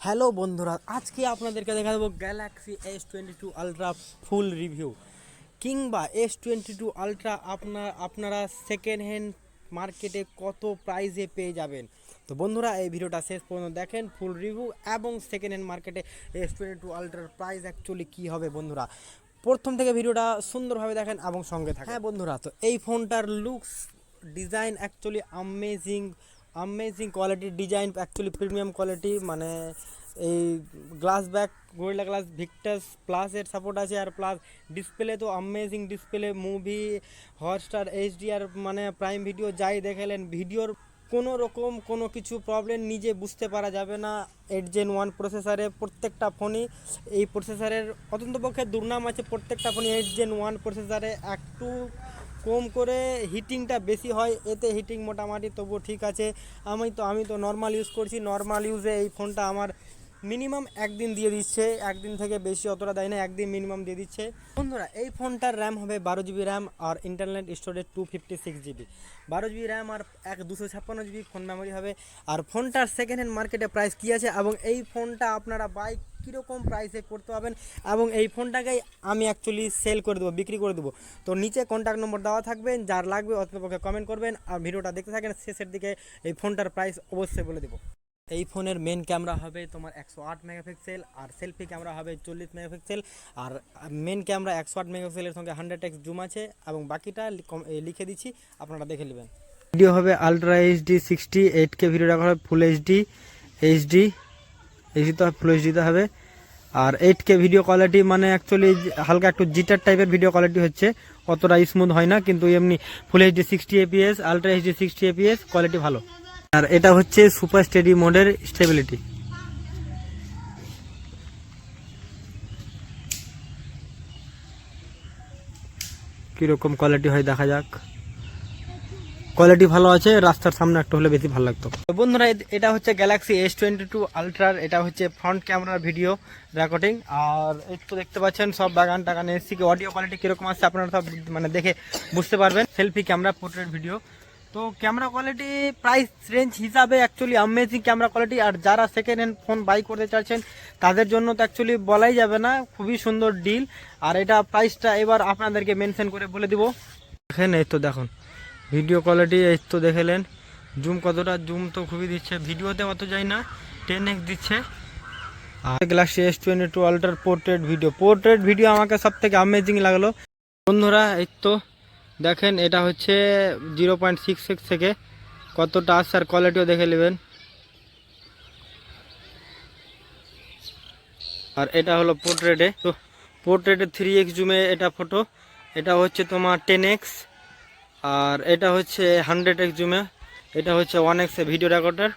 Hello বন্ধুরা আজকে আপনাদেরকে দেখা দেবো Galaxy S twenty two ultra full review কিংবা এস টোয়েন্টি টু আলট্রা আপনার আপনারা সেকেন্ড হ্যান্ড মার্কেটে কত প্রাইসে পেয়ে যাবেন। তো বন্ধুরা এই ভিডিওটা শেষ পর্যন্ত দেখেন ফুল রিভিউ এবং সেকেন্ড হ্যান্ড মার্কেটে এস টোয়েন্টি টু আলট্রার প্রাইস অ্যাকচুয়ালি কী হবে বন্ধুরা। প্রথম থেকে ভিডিওটা সুন্দরভাবে দেখেন এবং সঙ্গে থাকেন। হ্যাঁ বন্ধুরা তো এই ফোনটার looks design actually amazing amazing কোয়ালিটির ডিজাইন অ্যাকচুয়ালি প্রিমিয়াম কোয়ালিটি মানে এই glass back Gorilla Glass Victus প্লাসের সাপোর্ট আছে আর প্লাস ডিসপ্লে তো amazing display movie Hotstar HD আর মানে প্রাইম ভিডিও যাই দেখালেন ভিডিওর কোনো রকম কোনো কিছু প্রবলেম নিজে বুঝতে পারা যাবে না। এইট জেন ওয়ান প্রসেসরে প্রত্যেকটা ফোনই এই প্রসেসরের অত্যন্তপক্ষে দুর্নাম আছে প্রত্যেকটা ফোনই এইট জেন ওয়ান প্রসেসরে একটু কম করে হিটিংটা বেশি হয়, এতে হিটিং মোটামুটি তবু ঠিক আছে। আমি তো আমি তো নর্মাল ইউজ করছি নর্মাল ইউজে এই ফোনটা আমার মিনিমাম একদিন দিয়ে দিচ্ছে, একদিন থেকে বেশি অতটা দেয় না, একদিন মিনিমাম দিয়ে দিচ্ছে। বন্ধুরা, এই ফোনটার র্যাম হবে বারো জিবি র্যাম আর internet storage two fifty six GB বারো জিবি র্যাম আর এক দুশো ছাপ্পান্ন জিবি ফোন মেমোরি হবে। আর ফোনটার সেকেন্ড হ্যান্ড মার্কেটে প্রাইস কী আছে? এবং এই ফোনটা আপনারা বাইক কীরকম প্রাইসে করতে পারবেন এবং এই ফোনটাকেই আমি অ্যাকচুয়ালি সেল করে দেবো, বিক্রি করে দেবো। তো নিচে কন্ট্যাক্ট নম্বর দেওয়া থাকবেন যার লাগবে অতপক্ষে কমেন্ট করবেন আর ভিডিওটা দেখতে থাকেন, শেষের দিকে এই ফোনটার প্রাইস অবশ্যই বলে দেবো। এই ফোনের মেন ক্যামেরা হবে তোমার একশো আট মেগাপিক্সেল আর সেলফি ক্যামেরা হবে চল্লিশ মেগাপিক্সেল আর মেন ক্যামেরা একশো আট মেগাপিক্সেলের সঙ্গে হান্ড্রেড এক্স জুম আছে এবং বাকিটা লিখে দিচ্ছি, আপনারা দেখে নেবেন। ভিডিও হবে ultra HD sixty eight K video রাখা হবে ফুল এইচডি এইচডি এইচডি তো ফুল এইচডিতে হবে। আর এইট কে ভিডিও কোয়ালিটি মানে অ্যাকচুয়ালি হালকা একটু জিটার টাইপের ভিডিও কোয়ালিটি হচ্ছে। অতটা স্মুথ হয় না, কিন্তু এমনি full HD sixty FPS ultra HD sixty FPS quality ভালো। আর এটা হচ্ছে সুপার স্টেডি মোডের স্টেবিলিটি কীরকম কোয়ালিটি হয় দেখা যাক। কোয়ালিটি ভালো আছে, রাস্তার সামনে একটা হলে বেশি ভালো লাগতো। বন্ধুরা এটা হচ্ছে গ্যালাক্সি এস টোয়েন্টি টু আলট্রার এটা হচ্ছে ফ্রন্ট ক্যামেরার ভিডিও রেকর্ডিং আর একটু দেখতে পাচ্ছেন, সব বাগান টাগান এসি অডিও কোয়ালিটি কীরকম আছে, আপনারা সব মানে দেখে বুঝতে পারবেন। সেলফি ক্যামেরা পোর্ট্রেট ভিডিও তো ক্যামেরা কোয়ালিটি প্রাইস রেঞ্জ হিসাবে অ্যাকচুয়ালি আমেজিং ক্যামেরা কোয়ালিটি আর যারা সেকেন্ড হ্যান্ড ফোন বাই করতে চাচ্ছেন, তাদের জন্য তো অ্যাকচুয়ালি বলাই যাবে না, খুবই সুন্দর ডিল আর এটা প্রাইসটা এবার আপনাদেরকে মেনশন করে বলে দিব। দেখেন এই তো দেখুন ভিডিও কোয়ালিটি এই তো দেখেলেন। জুম কতটা? জুম তো খুবই দিচ্ছে। ভিডিওতে অত যায় না টেন এক্স দিচ্ছে। আর গ্যালাক্সি এস টোয়েন্টি টু আল্ট্রার পোর্ট্রেট ভিডিও পোর্ট্রেট ভিডিও আমাকে সব থেকে আমেজিং লাগল। বন্ধুরা, এই তো দেখেন, এটা হচ্ছে জিরো পয়েন্ট সিক্স সিক্স থেকে কতটা আসছে আর কোয়ালিটিও দেখে নেবেন। আর এটা হলো পোর্ট্রেটে তো পোর্ট্রেটে থ্রি এক্স জুমে এটা ফটো এটা হচ্ছে তোমার টেন এক্স আর এটা হচ্ছে হান্ড্রেড এক্স জুমে এটা হচ্ছে ওয়ান এক্স ভিডিও রেকর্ডার